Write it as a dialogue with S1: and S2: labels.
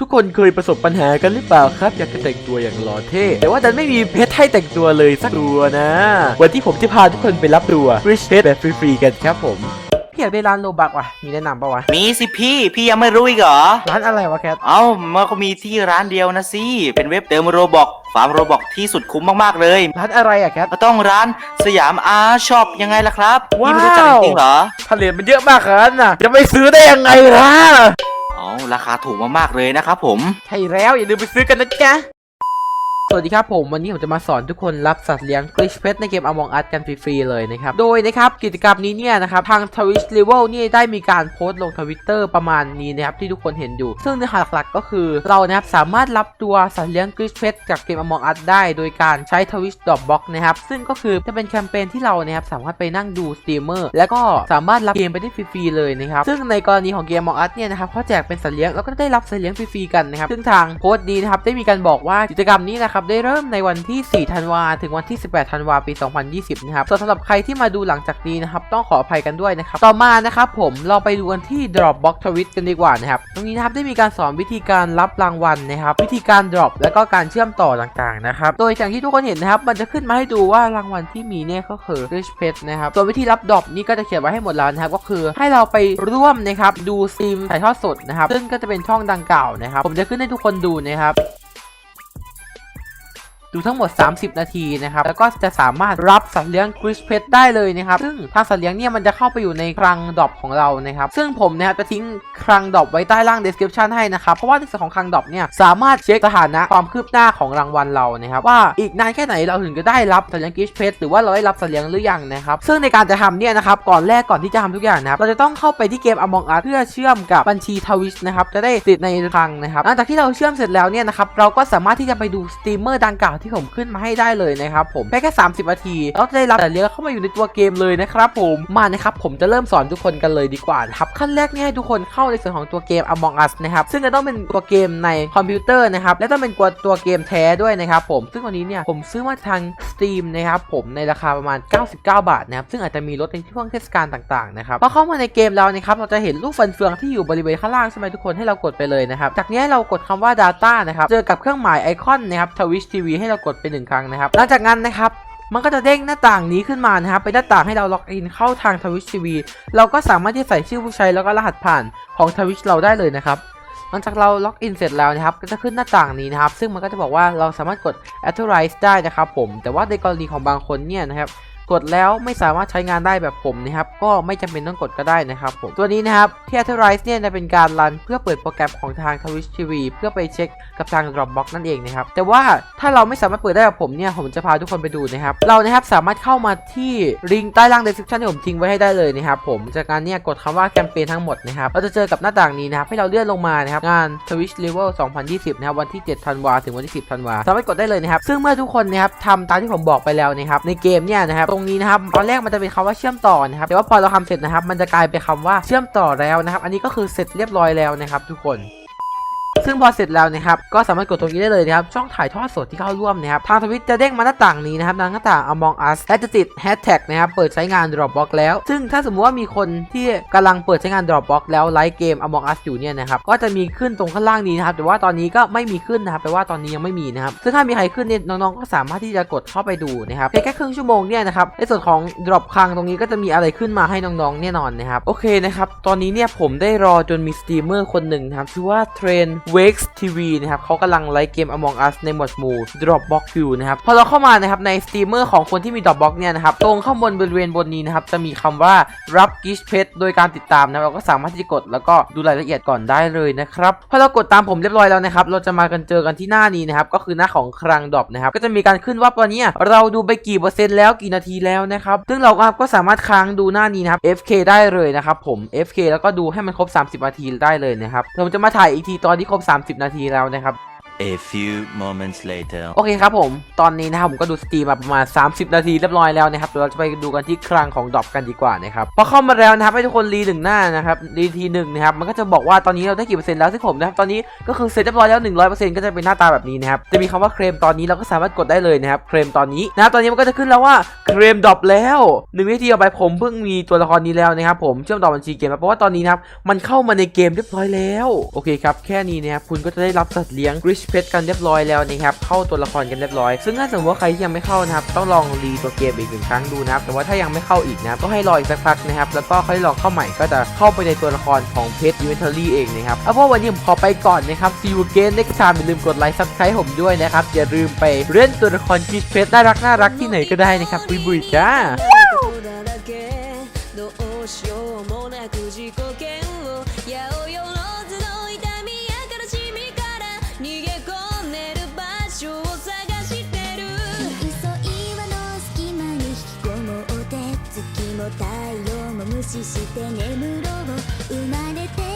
S1: ทุกคนเคยประสบปัญหากันหรือเปล่าครับ อยากจะแต่งตัวอย่างหล่อเท่แต่ว่าดันไม่มีเพชรให้แต่งตัวเลยสักตัวนะ วันที่ผมจะพาทุกคนไปรับตัวริชเพชรแบบฟรีๆกันครับผมพี่อยากได้ร้านโลบักว่ะ มีแนะนำปะวะ
S2: มีสิพี่ พี่ยังไม่รู้อีกเหรอ
S1: ร้านอะไรวะแคท
S2: เอ้ามันก็มีที่ร้านเดียวนะสิ เป็นเว็บเติมโรบอกฟาร์มโรบอกที่สุดคุ้มมากๆเลย
S1: ร้านอะไรอะแคท
S2: ก็ต้องร้านสยามอาร์ช็อปยังไงล่ะครับ
S1: ว้าว
S2: พี่ไม่รู้จักจริงๆเหรอ
S1: ผลิตมันเยอะมากขนาดนั้นน่ะ จะไปซื้อได้ยังไงล่ะ
S2: เอ้า ราคาถูกมากๆเลยนะครับผม
S1: ใช่แล้วอย่าลืมไปซื้อกันนะจ๊ะ สวัสดีครับผมวันนี้ผมจะมาสอนทุกคนรับสัตว์เลี้ยงกริชเพชในเกม Among Us กันฟรีๆเลยนะครับ โดยนะครับกิจกรรมนี้เนี่ยนะครับทาง Twitch Level นี่ได้มีการโพสต์ลงทวิตเตอร์ประมาณนี้นะครับที่ทุกคนเห็นอยู่ ซึ่งเนื้อหาหลักๆก็คือ เรานะครับสามารถรับตัวสัตว์เลี้ยงกริชเพชจากเกม Among Us ได้ โดยการใช้ Twitch Dropbox นะครับซึ่งก็คือจะเป็นแคมเปญที่เรานะครับสามารถไปนั่งดูสตรีมเมอร์แล้วก็สามารถรับเกมไปได้ฟรีๆเลยนะครับซึ่งในกรณีของเกม Among Us เนี่ยนะครับเขาแจกเป็นสัตว์เลี้ยงแล้วก็ได้รับสัตว์เลี้ยงฟรีๆกันนะครับซึ่งทางโพสต์นี้นะครับได้มีการบอกว่ากิจกรรมนี้นะครับได้เริ่มในวันที่ 4 ธันวาถึงวันที่ 18 ธันวาปี 2020 นะครับส่วนสำหรับใครที่มาดูหลังจากนี้นะครับต้องขออภัยกันด้วยนะครับต่อมานะครับผมเราไปดูกันที่ Dropbox Twitch กันดีกว่านะครับตรงนี้นะครับได้มีการสอนวิธีการรับรางวัลนะครับวิธีการ drop แล้วก็การเชื่อมต่อต่างๆนะครับโดยอย่างที่ทุกคนเห็นนะครับมันจะขึ้นมาให้ดูว่ารางวัลที่มีเนี่ยก็คือ Rich Pet นะครับส่วนวิธีรับ drop นี่ก็จะเขียนไว้ให้หมดแล้วนะครับก็คือให้เราไปร่วมนะครับดูสตรีมถ่ายทอดสดนะครับซึ่งก็จะเป็นช่องดังกล่าวนะครับผมจะขึ้นให้ทุกคนดูนะครับ ดูทั้งหมด 30 นาทีนะครับ แล้วก็จะสามารถรับสัตว์เลี้ยงคริสเพ t ได้เลยนะครับ ซึ่งทางสัตว์เลี้ยงเนี่ยมันจะเข้าไปอยู่ในคลังดอปของเรานะครับ ซึ่งผมนะครับจะทิ้งคลังดอปไว้ใต้ล่าง description ให้นะครับ เพราะว่าในส่วนของคลังดอปเนี่ยสามารถเช็คสถานะความคืบหน้าของรางวัลเรานะครับว่าอีกนานแค่ไหนเราถึงจะได้รับสัตว์เลี้ยงคริสเพ t หรือว่าเราได้รับสัตว์เลี้ยงหรือยังนะครับซึ่งในการจะทำเนี่ยนะครับก่อนแรกก่อนที่จะทำทุกอย่างนะครับเราจะต้องเข้าไปที่เกม Among Us เพื่อเชื่อมกับบัญชีทวิชนะครับจะได้ติดในคลังนะครับหลังจากที่เราเชื่อมเสร็จแล้วเนี่ยนะครับเราก็สามารถที่จะไปดูสตรีมเมอร์ดังกล่าวทผมขึ้นมาให้ได้เลยนะครับผมแค่แค่30นาทีเราได้รับแต่เลี้ยงเข้ามาอยู่ในตัวเกมเลยนะครับผมมานะครับผมจะเริ่มสอนทุกคนกันเลยดีกว่าครับขั้นแรกนี่ให้ทุกคนเข้าในส่วนของตัวเกม Among Us นะครับซึ่งจะต้องเป็นตัวเกมในคอมพิวเตอร์นะครับและต้องเป็นตัวเกมแท้ด้วยนะครับผมซึ่งวันนี้เนี่ยผมซื้อมาทาง Steam นะครับผมในราคาประมาณ 99 บาทนะครับซึ่งอาจจะมีลดในช่วงเทศกาลต่างๆนะครับพอเข้ามาในเกมแล้วนะครับเราจะเห็นรูปฟันเฟืองที่อยู่บริเวณข้างล่างใช่ไหมทุกคนให้เรากดไปเลยนะครับจากนี้เรากดคำว่า Data นะครับเจอกับเครื่องหมายไอคอนนะครับ Twitch TV ให้เรากดไปหนึ่งครั้งนะครับ หลังจากนั้นนะครับมันก็จะเด้งหน้าต่างนี้ขึ้นมานะครับ เป็นหน้าต่างให้เราล็อกอินเข้าทางทวิชทีวีเราก็สามารถที่จะใส่ชื่อผู้ใช้แล้วก็รหัสผ่านของทวิชเราได้เลยนะครับหลังจากเราล็อกอินเสร็จแล้วนะครับ ก็จะขึ้นหน้าต่างนี้นะครับ ซึ่งมันก็จะบอกว่าเราสามารถกด authorize ได้นะครับผม แต่ว่าในกรณีของบางคนเนี่ยนะครับ กดแล้วไม่สามารถใช้งานได้แบบผมนะครับก็ไม่จำเป็นต้องกดก็ได้นะครับผมตัวนี้นะครับที่ authorize เนี่ยจะเป็นการรันเพื่อเปิดโปรแกรมของทาง Twitch TV เพื่อไปเช็คกับทาง Dropbox นั่นเองนะครับแต่ว่าถ้าเราไม่สามารถเปิดได้แบบผมเนี่ยผมจะพาทุกคนไปดูนะครับเรานะครับสามารถเข้ามาที่ลิงก์ใต้ล่าง description ที่ผมทิ้งไว้ให้ได้เลยนะครับผมจากนั้นเนี่ยกดคำว่าแคมเปญทั้งหมดนะครับเราจะเจอกับหน้าต่างนี้นะครับให้เราเลื่อนลงมานะครับงาน Twitch Level 2020นะครับวันที่7ธันวาถึงวันที่ 10ธันวาสามารถกดได้เลยนะครับซึ่งเมื่อทุกคนนะครับทำตามที่ผมบอกไปแล้วนะครับในเกมเนี่ยนะครับตรงนี้นะครับตอนแรกมันจะเป็นคำว่าเชื่อมต่อนะครับแต่ว่าพอเราทำเสร็จนะครับ มันจะกลายเป็นคำว่าเชื่อมต่อแล้วนะครับ อันนี้ก็คือเสร็จเรียบร้อยแล้วนะครับ ทุกคน ซึ่งพอเสร็จแล้วนะครับก็สามารถกดตรงนี้ได้เลยนะครับช่องถ่ายทอดสดที่เข้าร่วมนะครับทางทวิตจะเด้งมาหน้าต่างนี้นะครับหน้าต่าง Among Us และจะติด Hashtag นะครับเปิดใช้งาน Dropbox แล้ว ซึ่งถ้าสมมติว่ามีคนที่กำลังเปิดใช้งาน Dropbox แล้วไลฟ์เกม Among Us อยู่เนี่ยนะครับก็จะมีขึ้นตรงข้างล่างนี้นะครับแต่ว่าตอนนี้ก็ไม่มีขึ้นนะครับแปลว่าตอนนี้ยังไม่มีนะครับซึ่งถ้ามีใครขึ้นเนี่ยน้องๆก็สามารถที่จะกดเข้าไปดูนะครับเพียงแค่ครึ่งชั่วโมงเนี่ยนะครับในส่วนของ Drop คลังตรงนี้ก็จะมีอะไรขึ้นมาให้น้องๆแน่นอนนะครับโอเคนะครับตอนนี้เนี่ยผมได้รอจนมีสตรีมเมอร์คนหนึ่งนะครับชื่อว่า Train Wakes TV นะครับเขากำลังไลฟ์เกม Among Us ในหมวดหมู่ Dropbox อยู่นะครับพอเราเข้ามานะครับในสตรีมเมอร์ของคนที่มี Dropbox เนี่ยนะครับตรงข้างบนบริเวณบนนี้นะครับจะมีคำว่ารับ Gift Pet โดยการติดตามนะรเราก็สามารถที่จะกดแล้วก็ดูรายละเอียดก่อนได้เลยนะครับพอเรากดตามผมเรียบร้อยแล้วนะครับเราจะมากันเจอกันที่หน้านี้นะครับก็คือหน้าของคลังดรอปนะครับก็จะมีการขึ้นว่าวันนี้เราดูไปกี่เปอร์เซ็นต์แล้วกี่นาทีแล้วนะครับซึ่งเราก็สามารถค้างดูหน้านี้นะครับ FK ได้เลยนะครับผม FK แล้วก็ดูให้มันครบ 30 นาทีได้เลยนะครับผมจะมาถ่ายอีกทีตอนที่ครบ30 นาทีแล้วนะครับ
S3: A few moments later.
S1: โอเคครับผม ตอนนี้นะครับผมก็ดูสตรีมมาประมาณ 30 นาทีเรียบร้อยแล้วนะครับเดี๋ยวเราจะไปดูกันที่คลังของดรอปกันดีกว่านะครับพอเข้ามาแล้วนะครับให้ทุกคนรีหนึ่งหน้านะครับรีทีหนึ่งนะครับมันก็จะบอกว่าตอนนี้เราได้กี่เปอร์เซ็นต์แล้วซึ่งผมนะครับตอนนี้ก็คือเสร็จเรียบร้อยแล้ว 100%ก็จะเป็นหน้าตาแบบนี้นะครับจะมีคำว่าเคลมตอนนี้เราก็สามารถกดได้เลยนะครับเคลมตอนนี้นะครับตอนนี้มันก็จะขึ้นแล้วว่าเคลมดรอปแล้วหนึ่งวิธีเอาไปผมเพิ่งมีตัวละครนี้แล้วนะครับผมเชื่อมต่อบัญชีเกมเพราะว่าตอนนี้นะครับมันเข้ามาในเกมเรียบร้อยแล้วโอเคครับแค่นี้นะครับคุณก็จะได้รับสัตว์เลี้ยงเพชกันเรียบร้อยแล้วนะครับเข้าตัวละครกันเรียบร้อย ซึ่งถ้าสมมติว่าใครที่ยังไม่เข้านะครับต้องลองรีตัวเกมอีกหนึ่งครั้งดูนะครับแต่ว่าถ้ายังไม่เข้าอีกนะครับก็ให้รออีกสักพักนะครับแล้วก็ค่อยลองเข้าใหม่ก็จะเข้าไปในตัวละครของเพชร Inventory เองนะครับเอาเพราะวันนี้ผมขอไปก่อนนะครับ see you again next time อย่าลืมกดไลค์ซับสไครต์ผมด้วยนะครับอย่าลืมไปเล่นตัวละครกริชเพชรน่ารักน่ารักที่ไหนก็ได้นะครับบุยบุยจ้า
S4: ことだらけどうしようもなく自己嫌悪八百万の スして
S5: 眠ろう。生まれて